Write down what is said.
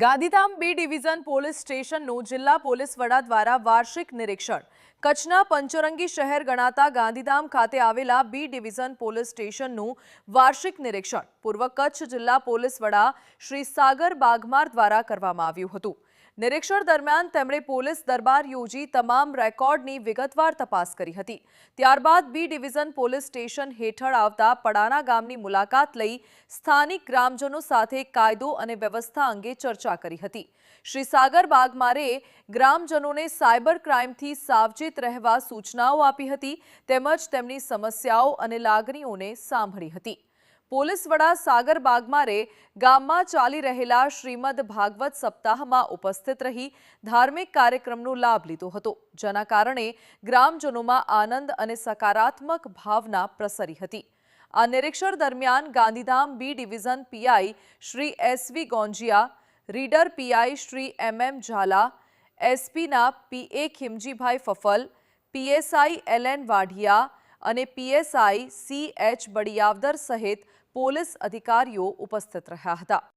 Gandhidham B division police સ્ટેશનનું જિલ્લા police વડા દ્વારા વાર્ષિક નિરીક્ષણ. કચ્છના પંચરંગી શહેર ગણાતા ગાંધીધામ ખાતે આવેલા બી ડિવિઝન પોલીસ સ્ટેશનનું વાર્ષિક નિરીક્ષણ પૂર્વ કચ્છ જિલ્લા પોલીસ વડા શ્રી સાગર બાગમાર દ્વારા કરવામાં આવ્યું હતું. નિરીક્ષણ દરમિયાન તેમણે પોલીસ દરબાર યોજી તમામ રેકોર્ડની વિગતવાર તપાસ કરી હતી. ત્યારબાદ બી ડિવિઝન પોલીસ સ્ટેશન હેઠળ આવતા પડાના ગામની મુલાકાત લઈ સ્થાનિક ગ્રામજનો સાથે કાયદો અને વ્યવસ્થા અંગે ચર્ચા કરી હતી. શ્રી સાગર બાગમારે ગ્રામજનોને સાયબર ક્રાઇમથી સાવચેત રહેવા સૂચનાઓ આપી હતી, તેમજ તેમની સમસ્યાઓ અને લાગણીઓને સાંભળી હતી. પોલીસ વડા સાગર બાગમારે ગામમાં ચાલી રહેલા શ્રીમદ ભાગવત સપ્તાહમાં ઉપસ્થિત રહી ધાર્મિક કાર્યક્રમનો લાભ લીધો હતો, જેના કારણે ગ્રામજનોમાં આનંદ અને સકારાત્મક ભાવના પ્રસરી હતી. આ નિરીક્ષણ દરમિયાન Gandhidham B division PI Shri SV Gonjiya reader PI Shri M M Zala, એસપીના PA Khimjibhai Fafal, PSI L N Vadhiya અને પીએસઆઈ સી એચ બડિયાવદર સહિત પોલીસ અધિકારીઓ ઉપસ્થિત રહ્યા હતા.